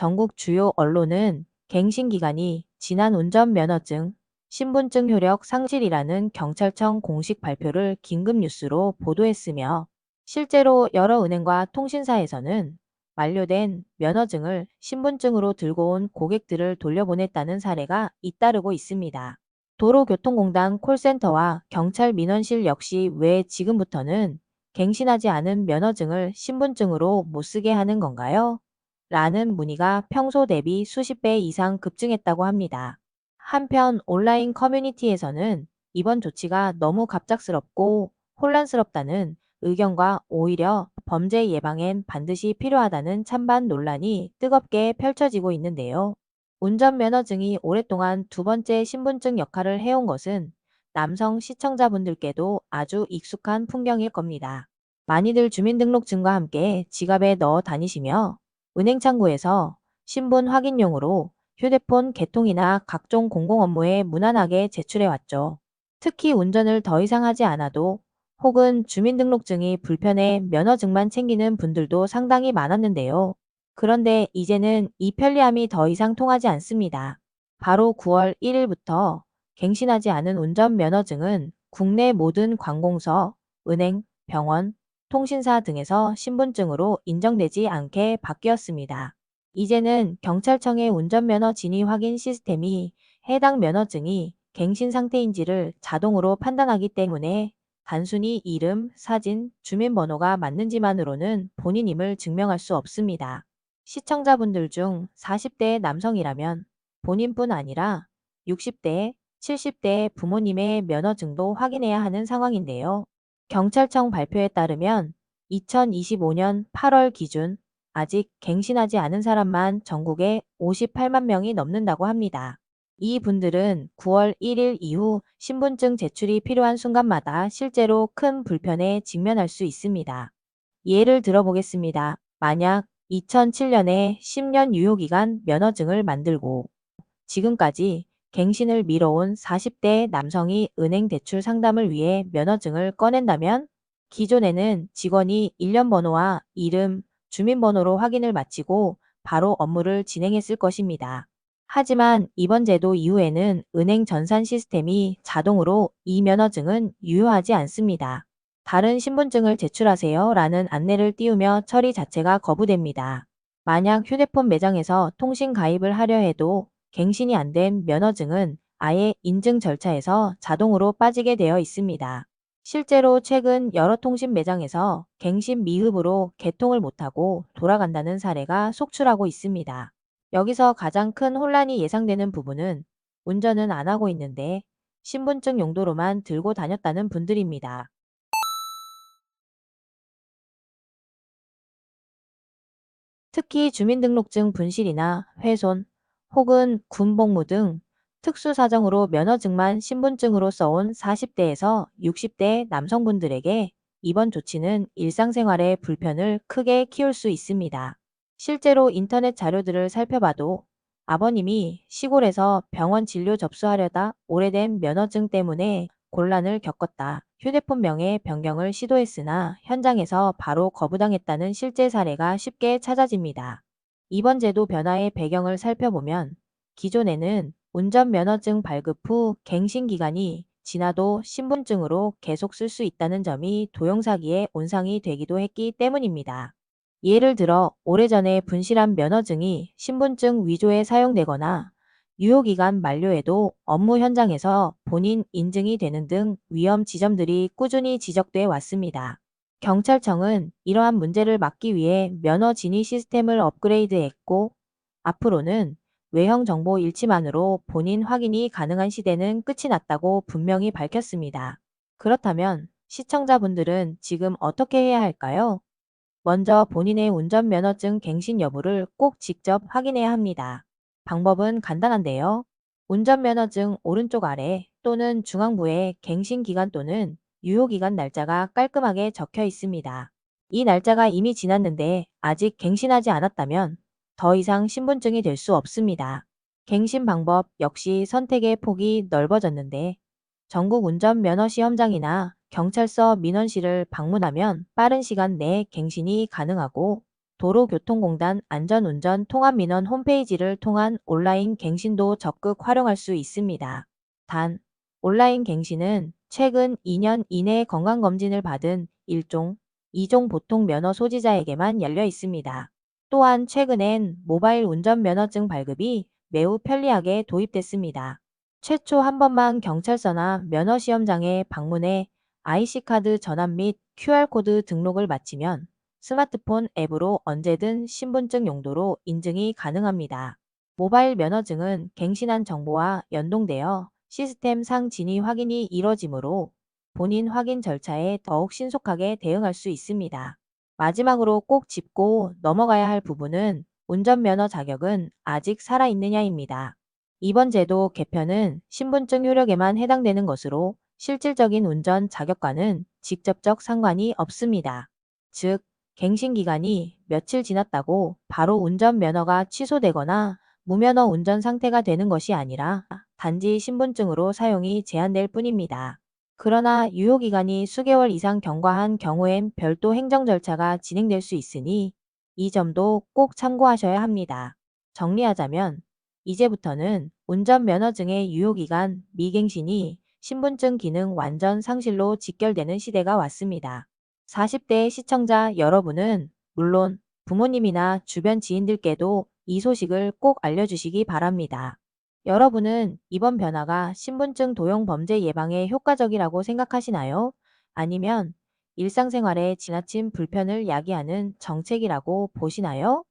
전국 주요 언론은 갱신기간이 지난 운전면허증, 신분증 효력 상실이라는 경찰청 공식 발표를 긴급 뉴스로 보도했으며 실제로 여러 은행과 통신사에서는 만료된 면허증을 신분증으로 들고 온 고객들을 돌려보냈다는 사례가 잇따르고 있습니다. 도로교통공단 콜센터와 경찰 민원실 역시 왜 지금부터는 갱신하지 않은 면허증을 신분증으로 못 쓰게 하는 건가요? 라는 문의가 평소 대비 수십 배 이상 급증했다고 합니다. 한편 온라인 커뮤니티에서는 이번 조치가 너무 갑작스럽고 혼란스럽다는 의견과 오히려 범죄 예방엔 반드시 필요하다는 찬반 논란이 뜨겁게 펼쳐지고 있는데요. 운전면허증이 오랫동안 두 번째 신분증 역할을 해온 것은 남성 시청자분들께도 아주 익숙한 풍경일 겁니다. 많이들 주민등록증과 함께 지갑에 넣어 다니시며 은행 창구에서 신분 확인용으로 휴대폰 개통이나 각종 공공 업무에 무난하게 제출해 왔죠. 특히 운전을 더 이상 하지 않아도 혹은 주민등록증이 불편해 면허증만 챙기는 분들도 상당히 많았는데요. 그런데 이제는 이 편리함이 더 이상 통하지 않습니다. 바로 9월 1일부터 갱신하지 않은 운전면허증은 국내 모든 관공서, 은행, 병원, 통신사 등에서 신분증으로 인정되지 않게 바뀌었습니다. 이제는 경찰청의 운전면허 진위 확인 시스템이 해당 면허증이 갱신 상태인지를 자동으로 판단하기 때문에 단순히 이름, 사진, 주민번호가 맞는지만으로는 본인임을 증명할 수 없습니다. 시청자분들 중 40대 남성이라면 본인뿐 아니라 60대, 70대 부모님의 면허증도 확인해야 하는 상황인데요. 경찰청 발표에 따르면 2025년 8월 기준 아직 갱신하지 않은 사람만 전국에 58만 명이 넘는다고 합니다. 이 분들은 9월 1일 이후 신분증 제출이 필요한 순간마다 실제로 큰 불편에 직면할 수 있습니다. 예를 들어보겠습니다. 만약 2007년에 10년 유효기간 면허증을 만들고 지금까지 갱신을 미뤄온 40대 남성이 은행 대출 상담을 위해 면허증을 꺼낸다면 기존에는 직원이 1년 번호와 이름, 주민번호로 확인을 마치고 바로 업무를 진행했을 것입니다. 하지만 이번 제도 이후에는 은행 전산 시스템이 자동으로 이 면허증은 유효하지 않습니다. 다른 신분증을 제출하세요 라는 안내를 띄우며 처리 자체가 거부됩니다. 만약 휴대폰 매장에서 통신 가입을 하려 해도 갱신이 안 된 면허증은 아예 인증 절차에서 자동으로 빠지게 되어 있습니다. 실제로 최근 여러 통신 매장에서 갱신 미흡으로 개통을 못하고 돌아간다는 사례가 속출하고 있습니다. 여기서 가장 큰 혼란이 예상되는 부분은 운전은 안 하고 있는데 신분증 용도로만 들고 다녔다는 분들입니다. 특히 주민등록증 분실이나 훼손 혹은 군복무 등 특수 사정으로 면허증만 신분증으로 써온 40대에서 60대 남성분들에게 이번 조치는 일상생활의 불편을 크게 키울 수 있습니다. 실제로 인터넷 자료들을 살펴봐도 아버님이 시골에서 병원 진료 접수하려다 오래된 면허증 때문에 곤란을 겪었다. 휴대폰 명의 변경을 시도했으나 현장에서 바로 거부당했다는 실제 사례가 쉽게 찾아집니다. 이번 제도 변화의 배경을 살펴보면 기존에는 운전면허증 발급 후 갱신 기간이 지나도 신분증으로 계속 쓸 수 있다는 점이 도용사기의 온상이 되기도 했기 때문입니다. 예를 들어 오래전에 분실한 면허증이 신분증 위조에 사용되거나 유효기간 만료에도 업무 현장에서 본인 인증이 되는 등 위험 지점들이 꾸준히 지적돼 왔습니다. 경찰청은 이러한 문제를 막기 위해 면허 진위 시스템을 업그레이드했고 앞으로는 외형 정보 일치만으로 본인 확인이 가능한 시대는 끝이 났다고 분명히 밝혔습니다. 그렇다면 시청자분들은 지금 어떻게 해야 할까요? 먼저 본인의 운전면허증 갱신 여부를 꼭 직접 확인해야 합니다. 방법은 간단한데요. 운전면허증 오른쪽 아래 또는 중앙부에 갱신 기간 또는 유효 기간 날짜가 깔끔하게 적혀 있습니다. 이 날짜가 이미 지났는데 아직 갱신하지 않았다면 더 이상 신분증이 될 수 없습니다. 갱신 방법 역시 선택의 폭이 넓어졌는데 전국 운전면허 시험장이나 경찰서 민원실을 방문하면 빠른 시간 내에 갱신이 가능하고 도로교통공단 안전운전 통합민원 홈페이지를 통한 온라인 갱신도 적극 활용할 수 있습니다. 단, 온라인 갱신은 최근 2년 이내에 건강검진을 받은 1종, 2종 보통 면허 소지자에게만 열려 있습니다. 또한 최근엔 모바일 운전면허증 발급이 매우 편리하게 도입됐습니다. 최초 한 번만 경찰서나 면허시험장에 방문해 IC카드 전환 및 QR코드 등록을 마치면 스마트폰 앱으로 언제든 신분증 용도로 인증이 가능합니다. 모바일 면허증은 갱신한 정보와 연동되어 시스템 상 진위 확인이 이뤄지므로 본인 확인 절차에 더욱 신속하게 대응할 수 있습니다. 마지막으로 꼭 짚고 넘어가야 할 부분은 운전면허 자격은 아직 살아있느냐입니다. 이번 제도 개편은 신분증 효력에만 해당되는 것으로 실질적인 운전 자격과는 직접적 상관이 없습니다. 즉, 갱신 기간이 며칠 지났다고 바로 운전면허가 취소되거나 무면허 운전 상태가 되는 것이 아니라 단지 신분증으로 사용이 제한될 뿐입니다. 그러나 유효기간이 수개월 이상 경과한 경우엔 별도 행정 절차가 진행될 수 있으니 이 점도 꼭 참고하셔야 합니다. 정리하자면 이제부터는 운전면허증의 유효기간 미갱신이 신분증 기능 완전 상실로 직결되는 시대가 왔습니다. 40대 시청자 여러분은 물론 부모님이나 주변 지인들께도 이 소식을 꼭 알려주시기 바랍니다. 여러분은 이번 변화가 신분증 도용 범죄 예방에 효과적이라고 생각하시나요? 아니면 일상생활에 지나친 불편을 야기하는 정책이라고 보시나요?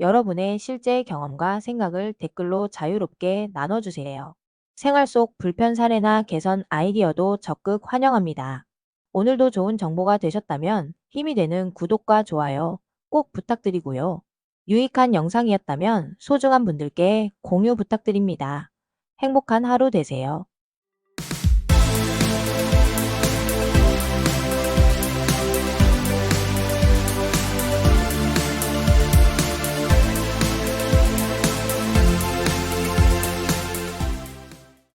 여러분의 실제 경험과 생각을 댓글로 자유롭게 나눠주세요. 생활 속 불편 사례나 개선 아이디어도 적극 환영합니다. 오늘도 좋은 정보가 되셨다면 힘이 되는 구독과 좋아요 꼭 부탁드리고요. 유익한 영상이었다면 소중한 분들께 공유 부탁드립니다. 행복한 하루 되세요.